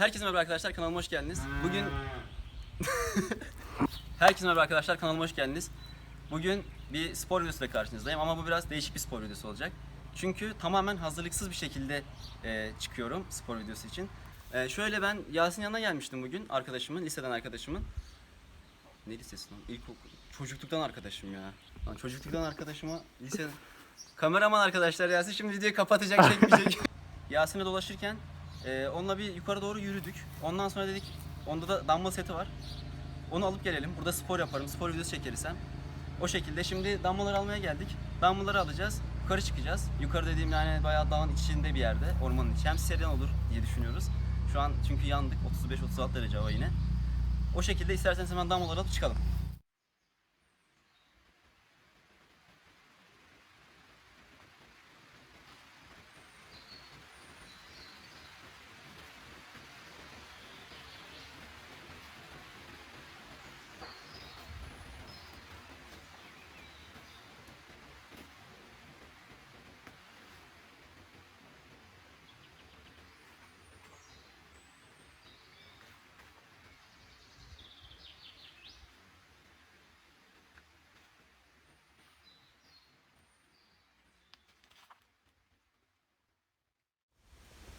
Herkese merhaba arkadaşlar kanalıma hoş geldiniz. Bugün Herkese merhaba arkadaşlar kanalıma hoş geldiniz. Bugün bir spor videosuyla karşınızdayım ama bu biraz değişik bir spor videosu olacak. Çünkü tamamen hazırlıksız bir şekilde e, çıkıyorum spor videosu için. E, şöyle ben Yasin yanına gelmiştim bugün arkadaşımın, liseden arkadaşımın. Ne lisesi lan? İlkokul. Çocukluktan arkadaşım ya. Lan çocukluktan arkadaşıma lise... Kameraman arkadaşlar Yasin şimdi videoyu kapatacak, çekmeyecek. Yasin'le dolaşırken e, onunla bir yukarı doğru yürüdük. Ondan sonra dedik, onda da dumbbell seti var. Onu alıp gelelim. Burada spor yaparım, spor videosu çekeriz hem. O şekilde şimdi dumbbellları almaya geldik. Dumbbellları alacağız. Yukarı çıkacağız. Yukarı dediğim yani bayağı dağın içinde bir yerde. Ormanın içi. Hem serin olur diye düşünüyoruz. Şu an çünkü yandık. 35-36 derece hava yine. O şekilde isterseniz hemen dumbbellları alıp çıkalım.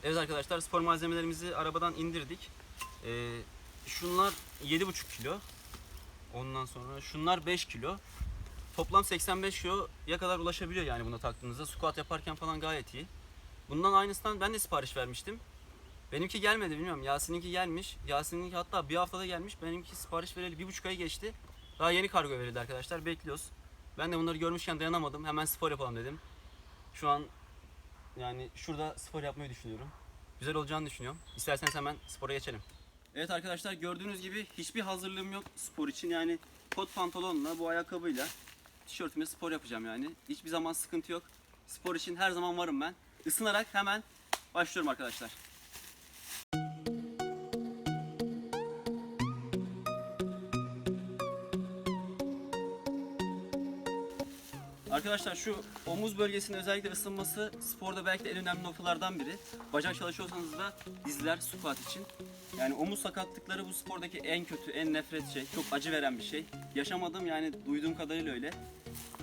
Evet arkadaşlar spor malzemelerimizi arabadan indirdik. Ee, şunlar 7,5 kilo. Ondan sonra şunlar 5 kilo. Toplam 85 kiloya kadar ulaşabiliyor yani buna taktığınızda. Squat yaparken falan gayet iyi. Bundan aynısından ben de sipariş vermiştim. Benimki gelmedi bilmiyorum. Yasin'inki gelmiş. Yasin'inki hatta bir haftada gelmiş. Benimki sipariş vereli bir buçuk ay geçti. Daha yeni kargo verildi arkadaşlar. Bekliyoruz. Ben de bunları görmüşken dayanamadım. Hemen spor yapalım dedim. Şu an yani şurada spor yapmayı düşünüyorum. Güzel olacağını düşünüyorum. İsterseniz hemen spora geçelim. Evet arkadaşlar gördüğünüz gibi hiçbir hazırlığım yok spor için. Yani kot pantolonla bu ayakkabıyla tişörtüme spor yapacağım yani. Hiçbir zaman sıkıntı yok. Spor için her zaman varım ben. Isınarak hemen başlıyorum arkadaşlar. Arkadaşlar şu omuz bölgesinin özellikle ısınması sporda belki de en önemli noktalardan biri. Bacak çalışıyorsanız da dizler squat için. Yani omuz sakatlıkları bu spordaki en kötü, en nefret şey. Çok acı veren bir şey. Yaşamadım yani duyduğum kadarıyla öyle.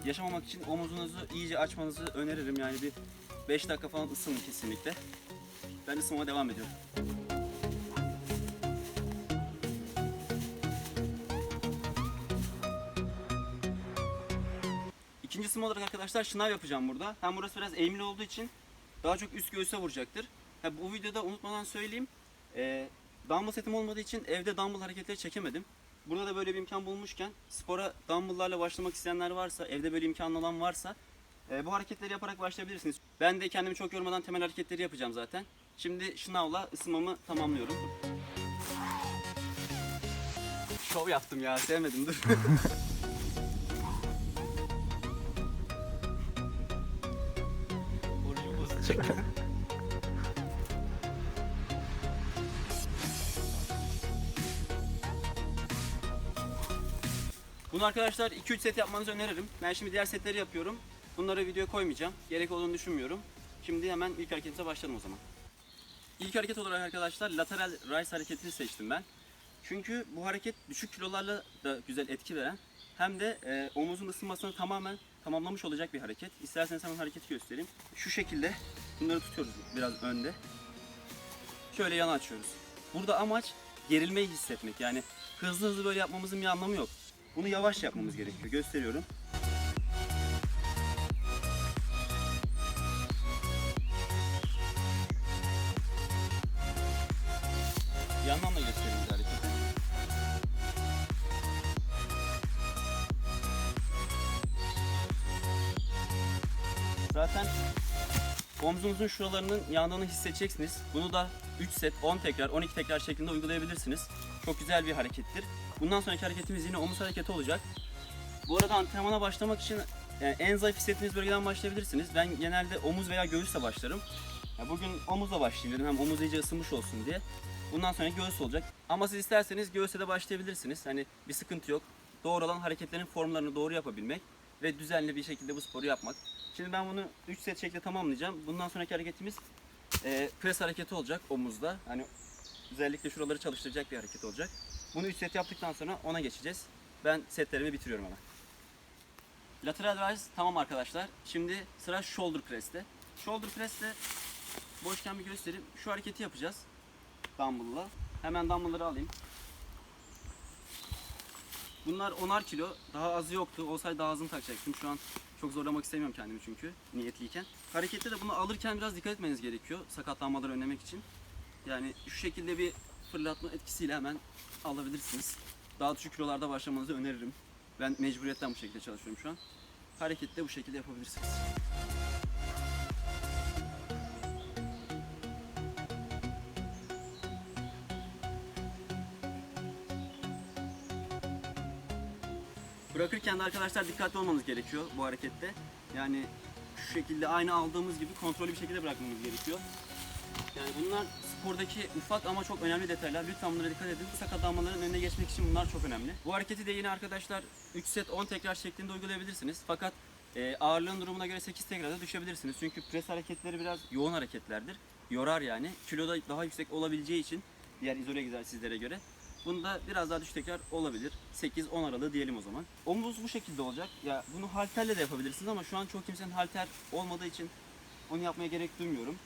Yaşamamak için omuzunuzu iyice açmanızı öneririm. Yani bir 5 dakika falan ısının kesinlikle. Ben ısınmaya devam ediyorum. Isınma olarak arkadaşlar şınav yapacağım burada. Hem burası biraz eğimli olduğu için daha çok üst göğüse vuracaktır. Ha, bu videoda unutmadan söyleyeyim. E, dumbbell setim olmadığı için evde dumbbell hareketleri çekemedim. Burada da böyle bir imkan bulmuşken spora dumbbell'larla başlamak isteyenler varsa, evde böyle imkan olan varsa e, bu hareketleri yaparak başlayabilirsiniz. Ben de kendimi çok yormadan temel hareketleri yapacağım zaten. Şimdi şınavla ısınmamı tamamlıyorum. Şov yaptım ya sevmedim dur. Bunu arkadaşlar 2-3 set yapmanızı öneririm. Ben şimdi diğer setleri yapıyorum. Bunları videoya koymayacağım. Gerek olduğunu düşünmüyorum. Şimdi hemen ilk hareketimize başlayalım o zaman. İlk hareket olarak arkadaşlar lateral rise hareketini seçtim ben. Çünkü bu hareket düşük kilolarla da güzel etki veren hem de e, omuzun ısınmasını tamamen tamamlamış olacak bir hareket. İsterseniz hemen hareketi göstereyim. Şu şekilde bunları tutuyoruz biraz önde. Şöyle yana açıyoruz. Burada amaç gerilmeyi hissetmek. Yani hızlı hızlı böyle yapmamızın bir anlamı yok. Bunu yavaş yapmamız gerekiyor. Gösteriyorum. Omzunuzun şuralarının yandığını hissedeceksiniz. Bunu da 3 set, 10 tekrar, 12 tekrar şeklinde uygulayabilirsiniz. Çok güzel bir harekettir. Bundan sonraki hareketimiz yine omuz hareketi olacak. Bu arada antrenmana başlamak için yani en zayıf hissettiğiniz bölgeden başlayabilirsiniz. Ben genelde omuz veya göğüsle başlarım. Ya bugün omuzla başlayayım dedim hem omuz iyice ısınmış olsun diye. Bundan sonra göğüs olacak. Ama siz isterseniz göğüse de başlayabilirsiniz. Hani bir sıkıntı yok. Doğru olan hareketlerin formlarını doğru yapabilmek ve düzenli bir şekilde bu sporu yapmak. Şimdi ben bunu 3 set şekilde tamamlayacağım. Bundan sonraki hareketimiz e, pres hareketi olacak omuzda. Hani Özellikle şuraları çalıştıracak bir hareket olacak. Bunu 3 set yaptıktan sonra ona geçeceğiz. Ben setlerimi bitiriyorum hemen. Lateral rise tamam arkadaşlar. Şimdi sıra shoulder press'te. Shoulder press'te boşken bir göstereyim. Şu hareketi yapacağız. Dumbbell'la. Hemen dumbbell'ları alayım. Bunlar 10'ar kilo. Daha azı yoktu. Olsaydı daha azını takacaktım. Şu an çok zorlamak istemiyorum kendimi çünkü niyetliyken. Harekette de bunu alırken biraz dikkat etmeniz gerekiyor. Sakatlanmaları önlemek için. Yani şu şekilde bir fırlatma etkisiyle hemen alabilirsiniz. Daha düşük kilolarda başlamanızı öneririm. Ben mecburiyetten bu şekilde çalışıyorum şu an. Hareketi de bu şekilde yapabilirsiniz. Bırakırken de arkadaşlar dikkatli olmamız gerekiyor bu harekette. Yani şu şekilde aynı aldığımız gibi kontrollü bir şekilde bırakmamız gerekiyor. Yani bunlar spordaki ufak ama çok önemli detaylar. Lütfen bunlara dikkat edin. Sakatlanmaların önüne geçmek için bunlar çok önemli. Bu hareketi de yine arkadaşlar 3 set 10 tekrar şeklinde uygulayabilirsiniz. Fakat e, ağırlığın durumuna göre 8 tekrarda düşebilirsiniz. Çünkü pres hareketleri biraz yoğun hareketlerdir. Yorar yani. Kiloda daha yüksek olabileceği için diğer izole egzersizlere göre. Bunda biraz daha düşük tekrar olabilir. 8-10 aralığı diyelim o zaman. Omuz bu şekilde olacak. Ya bunu halterle de yapabilirsiniz ama şu an çok kimsenin halter olmadığı için onu yapmaya gerek duymuyorum.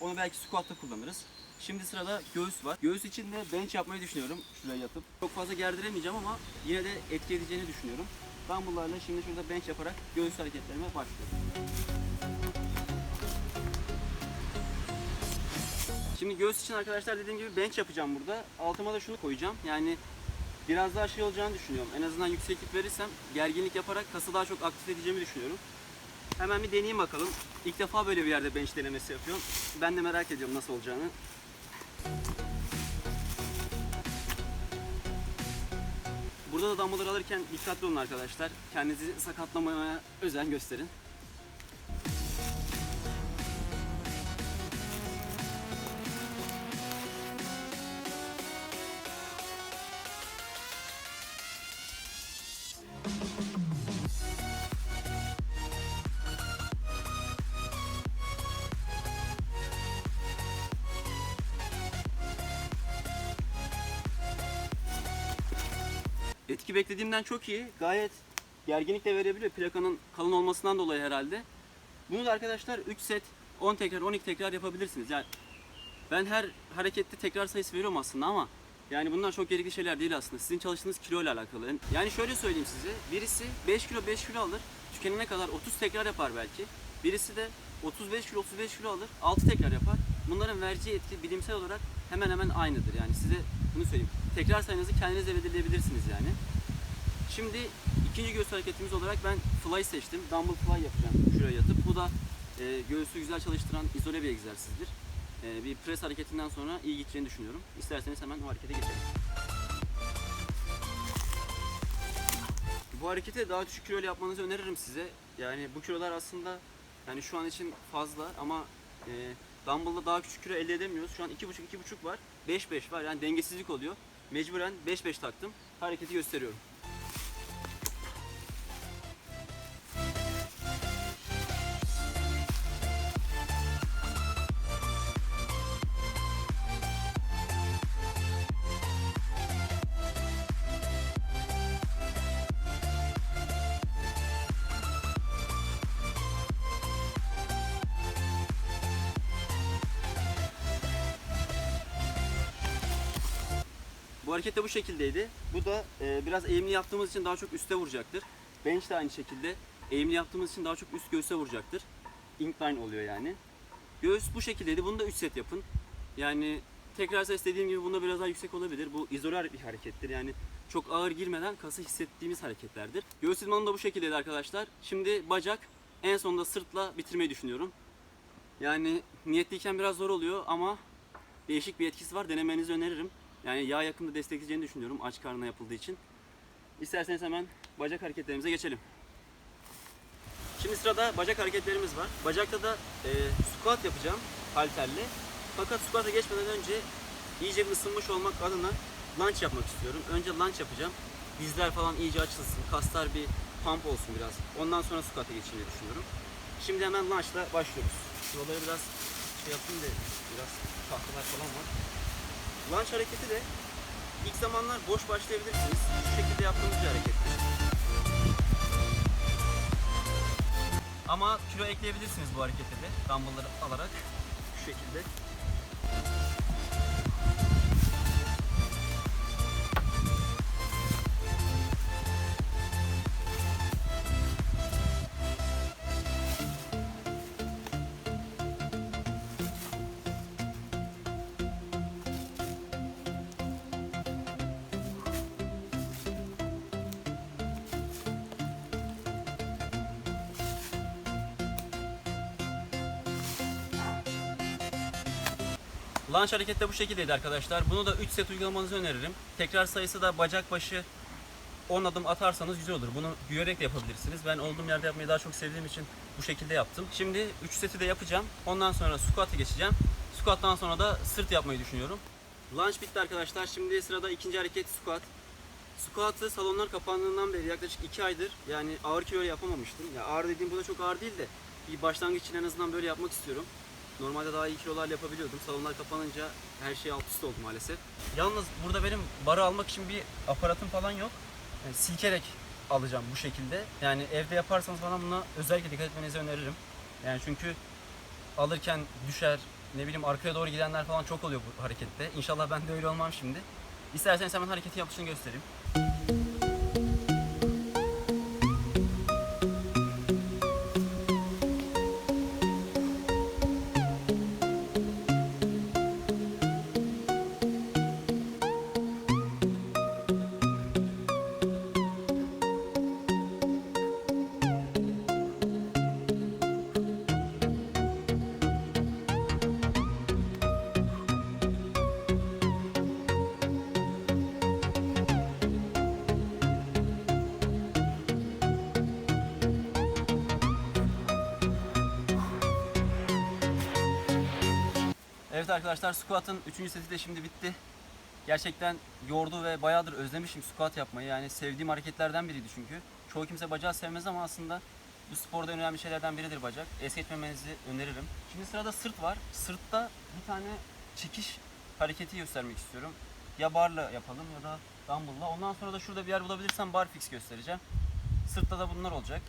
Onu belki squat'ta kullanırız. Şimdi sırada göğüs var. Göğüs için de bench yapmayı düşünüyorum şuraya yatıp. Çok fazla gerdiremeyeceğim ama yine de etki edeceğini düşünüyorum. Ben bunlarla şimdi şurada bench yaparak göğüs hareketlerime başlıyorum. Şimdi göğüs için arkadaşlar dediğim gibi bench yapacağım burada. Altıma da şunu koyacağım. Yani biraz daha şey olacağını düşünüyorum. En azından yükseklik verirsem gerginlik yaparak kası daha çok aktif edeceğimi düşünüyorum. Hemen bir deneyeyim bakalım. İlk defa böyle bir yerde bench denemesi yapıyorum. Ben de merak ediyorum nasıl olacağını. Burada da dumbbell'ları alırken dikkatli olun arkadaşlar. Kendinizi sakatlamaya özen gösterin. Beklediğimden çok iyi. Gayet gerginlik de verebiliyor. Plakanın kalın olmasından dolayı herhalde. Bunu da arkadaşlar 3 set 10 tekrar 12 tekrar yapabilirsiniz. Yani ben her harekette tekrar sayısı veriyorum aslında ama yani bunlar çok gerekli şeyler değil aslında. Sizin çalıştığınız kilo ile alakalı. Yani şöyle söyleyeyim size. Birisi 5 kilo 5 kilo alır. Tükenene kadar 30 tekrar yapar belki. Birisi de 35 kilo 35 kilo alır. 6 tekrar yapar. Bunların vereceği etki bilimsel olarak hemen hemen aynıdır. Yani size bunu söyleyeyim. Tekrar sayınızı kendiniz de belirleyebilirsiniz yani. Şimdi ikinci göğüs hareketimiz olarak ben fly seçtim. Dumbbell fly yapacağım şuraya yatıp. Bu da e, göğüsü güzel çalıştıran izole bir egzersizdir. E, bir pres hareketinden sonra iyi gideceğini düşünüyorum. İsterseniz hemen o harekete geçelim. Bu hareketi daha düşük kiloyla yapmanızı öneririm size. Yani bu kilolar aslında yani şu an için fazla ama e, dumbbell'da daha küçük kilo elde edemiyoruz. Şu an 2.5-2.5 var. 5-5 var. Yani dengesizlik oluyor. Mecburen 5-5 taktım. Hareketi gösteriyorum. Bu hareket de bu şekildeydi. Bu da e, biraz eğimli yaptığımız için daha çok üste vuracaktır. Bench de aynı şekilde eğimli yaptığımız için daha çok üst göğüse vuracaktır. Incline oluyor yani. Göğüs bu şekildeydi. Bunu da 3 set yapın. Yani tekrar sayısı dediğim gibi bunda biraz daha yüksek olabilir. Bu izoler bir harekettir. Yani çok ağır girmeden kası hissettiğimiz hareketlerdir. Göğüs idmanım da bu şekildeydi arkadaşlar. Şimdi bacak en sonunda sırtla bitirmeyi düşünüyorum. Yani niyetliyken biraz zor oluyor ama değişik bir etkisi var. Denemenizi öneririm. Yani yağ yakında destekleyeceğini düşünüyorum aç karnına yapıldığı için. İsterseniz hemen bacak hareketlerimize geçelim. Şimdi sırada bacak hareketlerimiz var. Bacakta da e, squat yapacağım halterle. Fakat squat'a geçmeden önce iyice ısınmış olmak adına lunge yapmak istiyorum. Önce lunge yapacağım. Dizler falan iyice açılsın. Kaslar bir pump olsun biraz. Ondan sonra squat'a geçmeyi düşünüyorum. Şimdi hemen lunge'la başlıyoruz. Şuraları biraz şey yapayım da biraz tahtalar falan var. Lunge hareketi de ilk zamanlar boş başlayabilirsiniz. Şu şekilde yaptığımız bir harekettir. Ama kilo ekleyebilirsiniz bu harekete de dumbbellları alarak Lunge hareketi de bu şekildeydi arkadaşlar. Bunu da 3 set uygulamanızı öneririm. Tekrar sayısı da bacak başı 10 adım atarsanız güzel olur. Bunu yürüyerek de yapabilirsiniz. Ben olduğum yerde yapmayı daha çok sevdiğim için bu şekilde yaptım. Şimdi 3 seti de yapacağım. Ondan sonra squat'a geçeceğim. Squat'tan sonra da sırt yapmayı düşünüyorum. Lunge bitti arkadaşlar. Şimdi sırada ikinci hareket squat. Squat'ı salonlar kapandığından beri yaklaşık 2 aydır yani ağır kilo yapamamıştım. Ya ağır dediğim bu da çok ağır değil de bir başlangıç için en azından böyle yapmak istiyorum. Normalde daha iyi kilolarla yapabiliyordum. Salonlar kapanınca her şey alt üst oldu maalesef. Yalnız burada benim barı almak için bir aparatım falan yok. Yani silkerek alacağım bu şekilde. Yani evde yaparsanız falan buna özellikle dikkat etmenizi öneririm. Yani çünkü alırken düşer, ne bileyim arkaya doğru gidenler falan çok oluyor bu harekette. İnşallah ben de öyle olmam şimdi. İsterseniz hemen hareketi yapışını göstereyim. Evet arkadaşlar squat'ın 3. seti de şimdi bitti. Gerçekten yordu ve bayağıdır özlemişim squat yapmayı. Yani sevdiğim hareketlerden biriydi çünkü. Çoğu kimse bacağı sevmez ama aslında bu sporda önemli şeylerden biridir bacak. Es geçmemenizi öneririm. Şimdi sırada sırt var. Sırtta bir tane çekiş hareketi göstermek istiyorum. Ya barla yapalım ya da dumbbell'la. Ondan sonra da şurada bir yer bulabilirsem bar fix göstereceğim. Sırtta da bunlar olacak.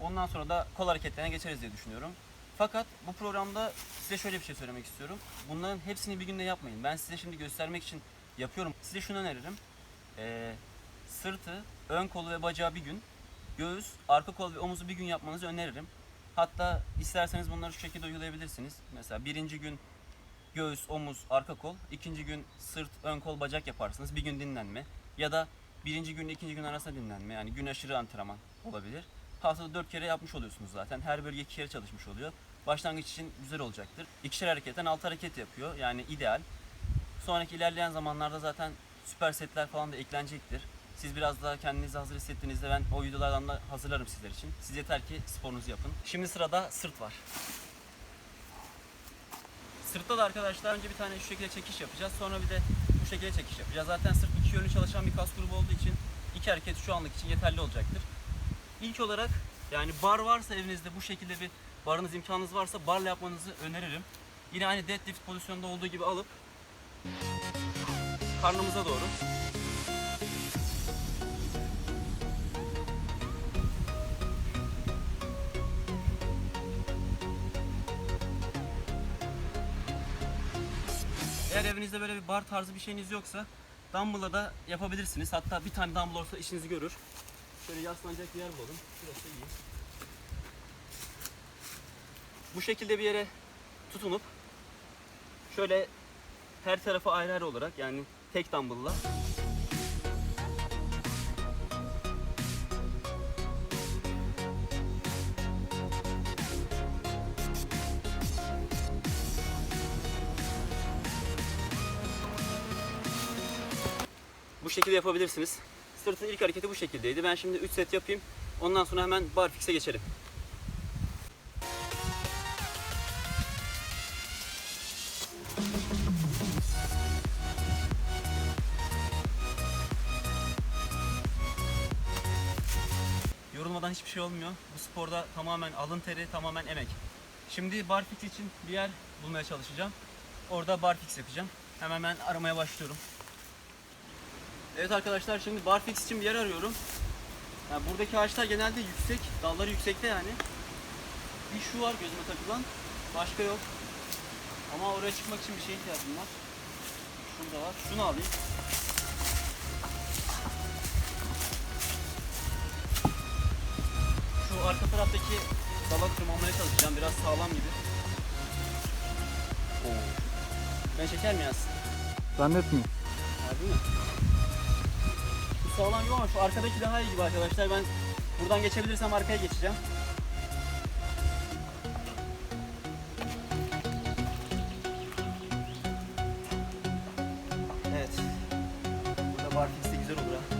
Ondan sonra da kol hareketlerine geçeriz diye düşünüyorum. Fakat bu programda size şöyle bir şey söylemek istiyorum. Bunların hepsini bir günde yapmayın. Ben size şimdi göstermek için yapıyorum. Size şunu öneririm. Ee, sırtı, ön kolu ve bacağı bir gün, göğüs, arka kol ve omuzu bir gün yapmanızı öneririm. Hatta isterseniz bunları şu şekilde uygulayabilirsiniz. Mesela birinci gün göğüs, omuz, arka kol. ikinci gün sırt, ön kol, bacak yaparsınız. Bir gün dinlenme. Ya da birinci gün ikinci gün arasında dinlenme. Yani gün aşırı antrenman olabilir. Haftada 4 kere yapmış oluyorsunuz zaten. Her bölge 2 kere çalışmış oluyor. Başlangıç için güzel olacaktır. İkişer hareketten 6 hareket yapıyor. Yani ideal. Sonraki ilerleyen zamanlarda zaten süper setler falan da eklenecektir. Siz biraz daha kendinizi hazır hissettiğinizde ben o videolardan da hazırlarım sizler için. Siz yeter ki sporunuzu yapın. Şimdi sırada sırt var. Sırtta da arkadaşlar önce bir tane şu şekilde çekiş yapacağız. Sonra bir de bu şekilde çekiş yapacağız. Zaten sırt iki yönlü çalışan bir kas grubu olduğu için iki hareket şu anlık için yeterli olacaktır. İlk olarak yani bar varsa evinizde bu şekilde bir barınız imkanınız varsa barla yapmanızı öneririm. Yine aynı deadlift pozisyonda olduğu gibi alıp karnımıza doğru Eğer evinizde böyle bir bar tarzı bir şeyiniz yoksa dumbbell'la da yapabilirsiniz. Hatta bir tane dumbbell olsa işinizi görür. Şöyle yaslanacak bir yer bulalım. Şurası iyi. Bu şekilde bir yere tutunup şöyle her tarafı ayrı ayrı olarak yani tek dumbbell'la Bu şekilde yapabilirsiniz. Sırtın ilk hareketi bu şekildeydi. Ben şimdi 3 set yapayım. Ondan sonra hemen barfix'e geçelim. Yorulmadan hiçbir şey olmuyor. Bu sporda tamamen alın teri, tamamen emek. Şimdi barfix için bir yer bulmaya çalışacağım. Orada barfix yapacağım. Hemen ben aramaya başlıyorum. Evet arkadaşlar şimdi barfix için bir yer arıyorum. Yani buradaki ağaçlar genelde yüksek, dalları yüksekte yani. Bir şu var gözüme takılan, başka yok. Ama oraya çıkmak için bir şeye ihtiyacım var. Şurada var, şunu alayım. Şu arka taraftaki dala tırmanmaya çalışacağım, biraz sağlam gibi. Oo. Ben çeker mi yaz? Zannetmiyorum. Harbi mi? Sağlam gibi ama şu arkadaki daha iyi gibi arkadaşlar. Ben buradan geçebilirsem arkaya geçeceğim. Evet. Burada barfix de güzel olur ha.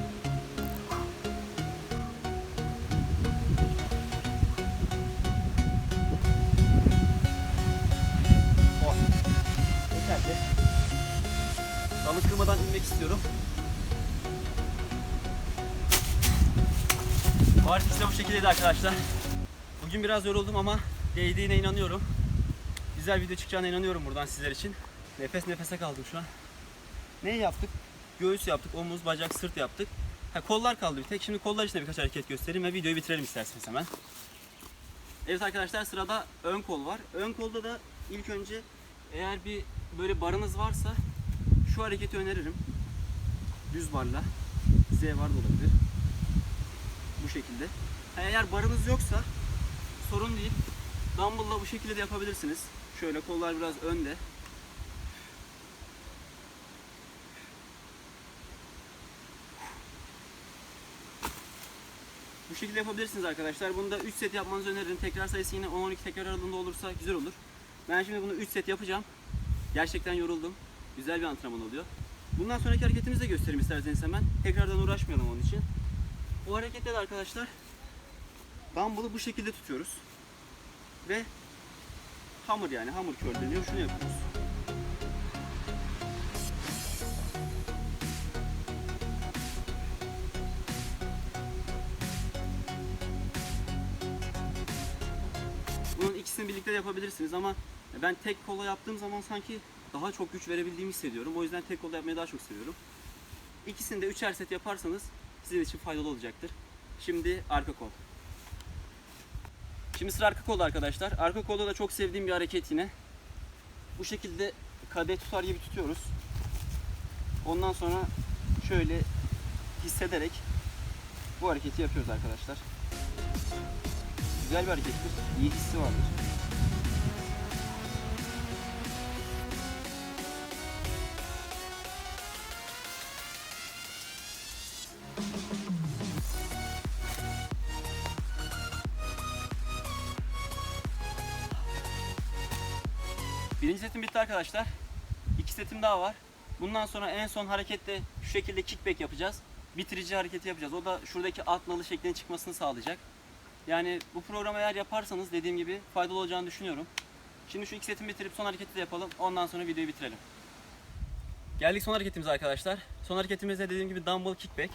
Oh. Yeterli. Dalı kırmadan inmek istiyorum. Barfix de bu şekildeydi arkadaşlar. Bugün biraz yoruldum ama değdiğine inanıyorum. Güzel video çıkacağına inanıyorum buradan sizler için. Nefes nefese kaldım şu an. Ne yaptık? Göğüs yaptık, omuz, bacak, sırt yaptık. Ha, kollar kaldı bir tek. Şimdi kollar için de birkaç hareket göstereyim ve videoyu bitirelim isterseniz hemen. Evet arkadaşlar sırada ön kol var. Ön kolda da ilk önce eğer bir böyle barınız varsa şu hareketi öneririm. Düz barla. Z var da olabilir. Şekilde. Eğer barınız yoksa sorun değil. Dumbbell'la bu şekilde de yapabilirsiniz. Şöyle kollar biraz önde. Bu şekilde yapabilirsiniz arkadaşlar. Bunu da 3 set yapmanızı öneririm. Tekrar sayısı yine 10-12 tekrar aralığında olursa güzel olur. Ben şimdi bunu 3 set yapacağım. Gerçekten yoruldum. Güzel bir antrenman oluyor. Bundan sonraki hareketimizi de göstereyim isterseniz hemen. Tekrardan uğraşmayalım onun için. O harekette de arkadaşlar dumbbell'ı bu şekilde tutuyoruz. Ve hamur yani hamur curl deniyor. Şunu yapıyoruz. Bunun ikisini birlikte yapabilirsiniz ama ben tek kola yaptığım zaman sanki daha çok güç verebildiğimi hissediyorum. O yüzden tek kola yapmayı daha çok seviyorum. İkisini de üçer set yaparsanız sizin için faydalı olacaktır. Şimdi arka kol. Şimdi sıra arka kolda arkadaşlar. Arka kolda da çok sevdiğim bir hareket yine. Bu şekilde kadeh tutar gibi tutuyoruz. Ondan sonra şöyle hissederek bu hareketi yapıyoruz arkadaşlar. Güzel bir harekettir. İyi hissi vardır. Arkadaşlar. İki setim daha var. Bundan sonra en son harekette şu şekilde kickback yapacağız. Bitirici hareketi yapacağız. O da şuradaki alt nalı şeklinin çıkmasını sağlayacak. Yani bu programı eğer yaparsanız dediğim gibi faydalı olacağını düşünüyorum. Şimdi şu iki setimi bitirip son hareketi de yapalım. Ondan sonra videoyu bitirelim. Geldik son hareketimize arkadaşlar. Son hareketimizde dediğim gibi dumbbell kickback.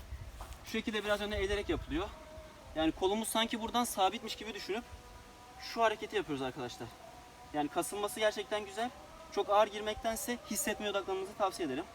Şu şekilde biraz öne eğilerek yapılıyor. Yani kolumuz sanki buradan sabitmiş gibi düşünüp şu hareketi yapıyoruz arkadaşlar. Yani kasılması gerçekten güzel. Çok ağır girmektense hissetmeye odaklanmanızı tavsiye ederim.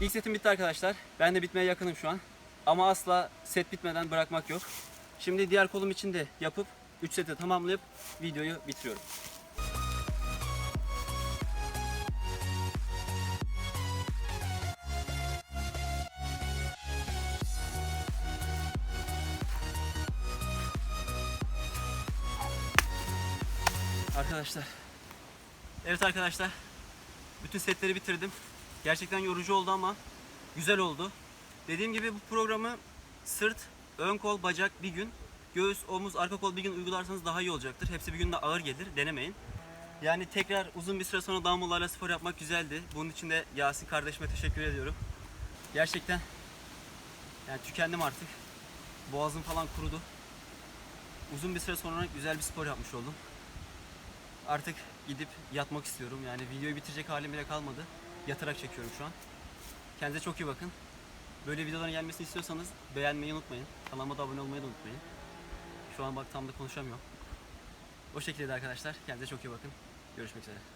İlk setim bitti arkadaşlar. Ben de bitmeye yakınım şu an. Ama asla set bitmeden bırakmak yok. Şimdi diğer kolum için de yapıp 3 seti tamamlayıp videoyu bitiriyorum. Arkadaşlar. Evet arkadaşlar. Bütün setleri bitirdim. Gerçekten yorucu oldu ama güzel oldu. Dediğim gibi bu programı sırt, ön kol, bacak bir gün, göğüs, omuz, arka kol bir gün uygularsanız daha iyi olacaktır. Hepsi bir günde ağır gelir. Denemeyin. Yani tekrar uzun bir süre sonra dumbbell'larla spor yapmak güzeldi. Bunun için de Yasin kardeşime teşekkür ediyorum. Gerçekten Yani tükendim artık. Boğazım falan kurudu. Uzun bir süre sonra güzel bir spor yapmış oldum. Artık gidip yatmak istiyorum. Yani videoyu bitirecek halim bile kalmadı. Yatarak çekiyorum şu an. Kendinize çok iyi bakın. Böyle videoların gelmesini istiyorsanız beğenmeyi unutmayın. Kanalıma da abone olmayı da unutmayın. Şu an bak tam da konuşamıyorum. O şekilde de arkadaşlar. Kendinize çok iyi bakın. Görüşmek üzere.